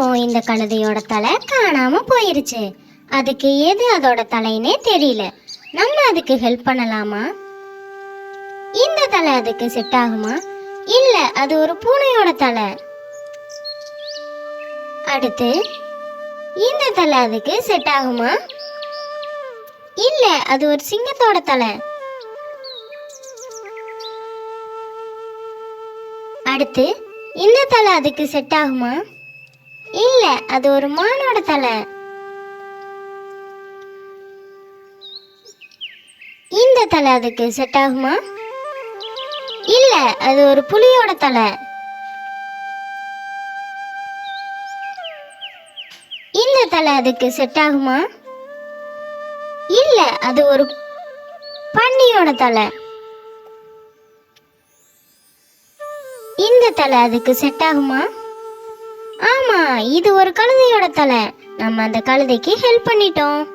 பாவம் இந்த கழுதையோட தலை காணாம போயிருச்சு. அதுக்கு எது அதோட தலைன்னே தெரியல. நம்ம அதுக்கு ஹெல்ப் பண்ணலாமா? இந்த தலை அதுக்கு செட் ஆகுமா? இல்ல அது ஒரு பூனையோட தலை. அடுத்து இந்த தலை அதுக்கு செட் ஆகுமா? இல்ல அது ஒரு சிங்கத்தோட தலை. அடுத்து இந்த தலை அதுக்கு செட் ஆகுமா? இல்ல அது ஒரு மானோட தலை. இந்த தலை அதுக்கு செட் ஆகுமா? இல்ல அது ஒரு புலியோட தலை. இந்த தலை அதுக்கு செட் ஆகுமா? இல்ல அது ஒரு பன்னியோட தலை. இந்த தலை அதுக்கு செட் ஆகுமா? இது ஒரு கழுதையோட தலை. நம்ம அந்த கழுதைக்கு ஹெல்ப் பண்ணிட்டோம்.